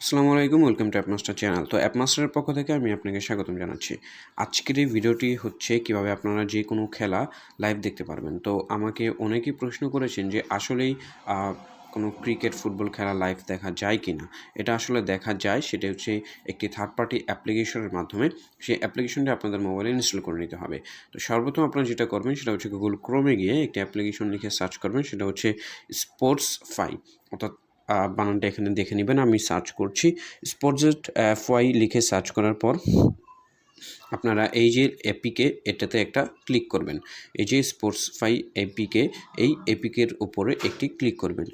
আসসালামু আলাইকুম, welcome to অ্যাপমাস্টার channel. তো অ্যাপমাস্টারের পক্ষ থেকে আমি আপনাকে স্বাগতম জানাচ্ছি। আজকের এই ভিডিওটি হচ্ছে কীভাবে আপনারা যে কোনো খেলা লাইভ দেখতে পারবেন। তো আমাকে অনেকেই প্রশ্ন করেছেন যে আসলেই কোনো ক্রিকেট ফুটবল খেলা লাইভ দেখা যায় কি না এটা আসলে দেখা যায়, সেটা হচ্ছে একটি থার্ড পার্টি অ্যাপ্লিকেশনের মাধ্যমে। সেই অ্যাপ্লিকেশনটি আপনাদের মোবাইলে ইনস্টল করে নিতে হবে। তো সর্বপ্রথম আপনারা যেটা করবেন, সেটা হচ্ছে গুগল ক্রোমে গিয়ে একটি অ্যাপ্লিকেশন লিখে সার্চ করবেন, সেটা হচ্ছে স্পোর্টস ফাই অর্থাৎ বানানটা এখানে দেখে নেবেন। আমি সার্চ করছি। স্পোর্টস এফ ওয়াই লিখে সার্চ করার পর আপনারা এই যে এপিকে এটাতে একটা ক্লিক করবেন। এই যে স্পোর্টস ফাই এপিকে এই এপিকের উপরে একটি ক্লিক করবেন।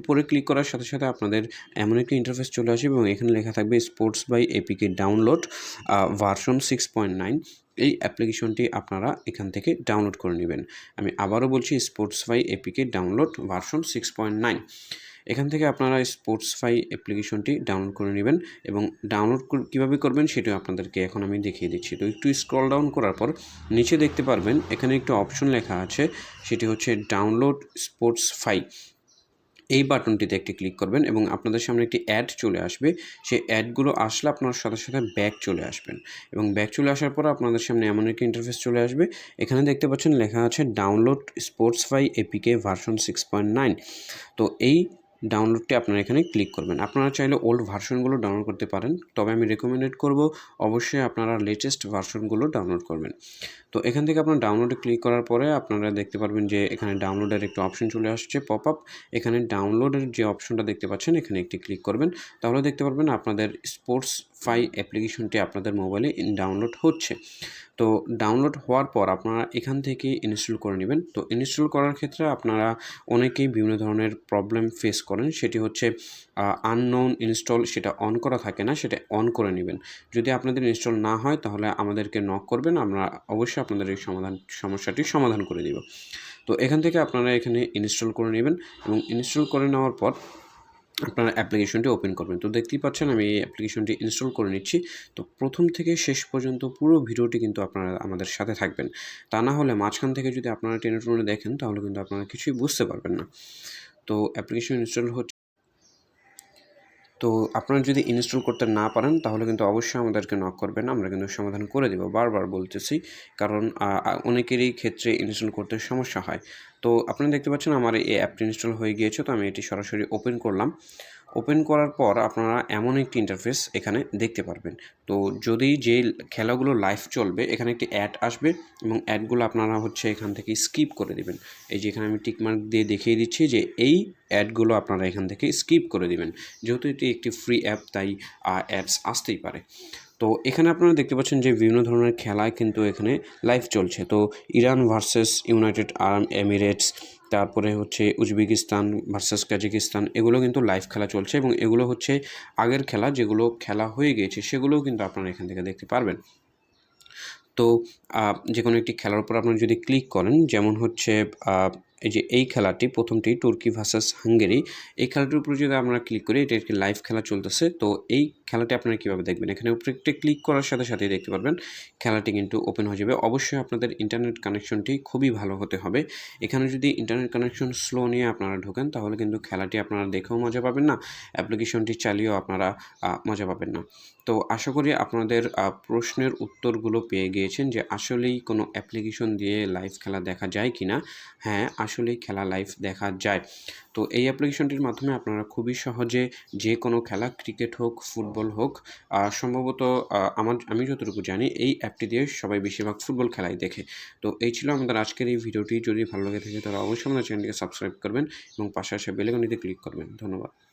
উপরে ক্লিক করার সাথে সাথে আপনাদের এমন একটি ইন্টারফেস চলে আসবে এবং এখানে লেখা থাকবে sports by APK download version six point nine এই অ্যাপ্লিকেশনটি আপনারা এখান থেকে ডাউনলোড করে নেবেন। আমি আবারও বলছি sports fi APK download version six point nine এখান থেকে আপনারা স্পোর্টস ফাই অ্যাপ্লিকেশনটি ডাউনলোড করে নেবেন এবং ডাউনলোড কীভাবে করবেন সেটাও আপনাদেরকে এখন আমি দেখিয়ে দিচ্ছি। তো একটু স্ক্রল ডাউন করার পর নিচে দেখতে পারবেন, এখানে একটু অপশন লেখা আছে, সেটি হচ্ছে ডাউনলোড স্পোর্টস ফাই এই বাটনটিতে একটি ক্লিক করবেন এবং আপনাদের সামনে একটি অ্যাড চলে আসবে। সেই অ্যাডগুলো আসলে আপনার সাথে সাথে ব্যাক চলে আসবেন এবং ব্যাক চলে আসার পর আপনাদের সামনে এমন একটি ইন্টারফেস চলে আসবে। এখানে দেখতে পাচ্ছেন লেখা আছে download sports fi APK version six point nine তো এই ডাউনলোডটি আপনারা এখানে ক্লিক করবেন। আপনারা চাইলে ওল্ড ভার্সনগুলো ডাউনলোড করতে পারেন। তবে আমি রেকমেন্ডেড করব, অবশ্যই আপনারা লেটেস্ট ভার্সনগুলো ডাউনলোড করবেন। তো এখান থেকে আপনার ডাউনলোডে ক্লিক করার পরে আপনারা দেখতে পারবেন যে এখানে ডাউনলোডের একটা অপশন চলে আসছে পপ আপ এখানে ডাউনলোডের যে অপশনটা দেখতে পাচ্ছেন, এখানে একটি ক্লিক করবেন। তাহলে দেখতে পারবেন আপনাদের স্পোর্টস ফাই অ্যাপ্লিকেশনটি আপনাদের মোবাইলে ডাউনলোড হচ্ছে। তো ডাউনলোড হওয়ার পর আপনারা এখান থেকে ইনস্টল করে নেবেন। তো ইনস্টল করার ক্ষেত্রে আপনারা অনেকেই বিভিন্ন ধরনের প্রবলেম ফেস করেন। সেটি হচ্ছে আননোন ইনস্টল সেটা অন করা থাকে না, সেটা অন করে নেবেন। যদি আপনাদের ইনস্টল না হয়, তাহলে আমাদেরকে নক করবেন। আমরা অবশ্যই আপনাদের এই সমাধান, সমস্যাটি সমাধান করে দিব। তো এখান থেকে আপনারা এখানে ইনস্টল করে নেবেন এবং ইনস্টল করে নেওয়ার পর আপনারা অ্যাপ্লিকেশনটি ওপেন করবেন। তো দেখতেই পাচ্ছেন আমি এই অ্যাপ্লিকেশনটি ইনস্টল করে নিচ্ছি। তো প্রথম থেকে শেষ পর্যন্ত পুরো ভিডিওটি কিন্তু আপনারা আমাদের সাথে থাকবেন। তা না হলে মাঝখান থেকে যদি আপনারা টেনে টুনে দেখেন, তাহলে কিন্তু আপনারা কিছুই বুঝতে পারবেন না। তো অ্যাপ্লিকেশন ইনস্টল হচ্ছে তো আপনারা যদি ইনস্টল করতে না পারেন, তাহলে কিন্তু অবশ্যই আমাদেরকে নক করবেন, আমরা কিন্তু সমাধান করে দেব। বারবার বলতেছি, কারণ অনেকেরই ক্ষেত্রে ইনস্টল করতে সমস্যা হয়। তো আপনারা দেখতে পাচ্ছেন, আমার এই অ্যাপটি ইনস্টল হয়ে গিয়েছে, তো আমি এটি সরাসরি ওপেন করলাম। ওপেন করার পর আপনারা এমন একটি ইন্টারফেস এখানে দেখতে পারবেন। তো যদি যে খেলাগুলো লাইভ চলবে, এখানে একটি অ্যাড আসবে এবং অ্যাডগুলো আপনারা হচ্ছে এখান থেকে স্কিপ করে দিবেন। এই যে এখানে আমি টিকমার্ক দিয়ে দেখিয়ে দিচ্ছি যে এই অ্যাডগুলো আপনারা এখান থেকে স্কিপ করে দিবেন। যেহেতু এটি একটি ফ্রি অ্যাপ তাই অ্যাডস আসতেই পারে। তো এখানে আপনারা দেখতে পাচ্ছেন যে বিভিন্ন ধরনের খেলায় কিন্তু এখানে লাইভ চলছে। তো Iran versus United Arab Emirates তারপরে হচ্ছে উজবেকিস্তান ভার্সেস কাজাকিস্তান, এগুলো কিন্তু লাইভ খেলা চলছে এবং এগুলো হচ্ছে আগের খেলা যেগুলো খেলা হয়ে গিয়েছে সেগুলোও কিন্তু আপনারা এখান থেকে দেখতে পারবেন। তো যে কোনো একটি খেলার উপর আপনারা যদি ক্লিক করেন, যেমন হচ্ছে এই যে এই খেলাটি, প্রথমটি তুর্কি ভার্সাস হাঙ্গেরি, এই খেলাটির উপরে যদি আমরা ক্লিক করি, এটা একটি লাইভ খেলা চলতেছে। তো এই খেলাটি আপনারা কীভাবে দেখবেন? এখানে উপরে ক্লিক করার সাথে সাথেই দেখতে পারবেন খেলাটি কিন্তু ওপেন হয়ে যাবে। অবশ্যই আপনাদের ইন্টারনেট কানেকশনটি খুবই ভালো হতে হবে। এখানে যদি ইন্টারনেট কানেকশন স্লো নিয়ে আপনারা ঢোকেন, তাহলে কিন্তু খেলাটি আপনারা দেখেও মজা পাবেন না অ্যাপ্লিকেশনটি চালিয়েও আপনারা মজা পাবেন না। তো আশা করি আপনাদের প্রশ্নের উত্তরগুলো পেয়ে গিয়েছেন যে আসলেই কোনো অ্যাপ্লিকেশন দিয়ে লাইভ খেলা দেখা যায় কি না হ্যাঁ আসলেই খেলা লাইভ দেখা যায়। তো এই অ্যাপ্লিকেশনটির মাধ্যমে আপনারা খুবই সহজে যে কোনো খেলা ক্রিকেট হোক ফুটবল হোক আহ, সম্ভবত আমার আমি যতটুকু জানি এই অ্যাপটি দিয়ে সবাই বেশিরভাগ ফুটবল খেলাই দেখে। তো এই ছিল আমাদের আজকের এই ভিডিওটি। যদি ভালো লেগে থাকে তাহলে অবশ্যই আমাদের চ্যানেলকে সাবস্ক্রাইব করবেন এবং পাশে আসে বেলেগনিতে ক্লিক করবেন। ধন্যবাদ।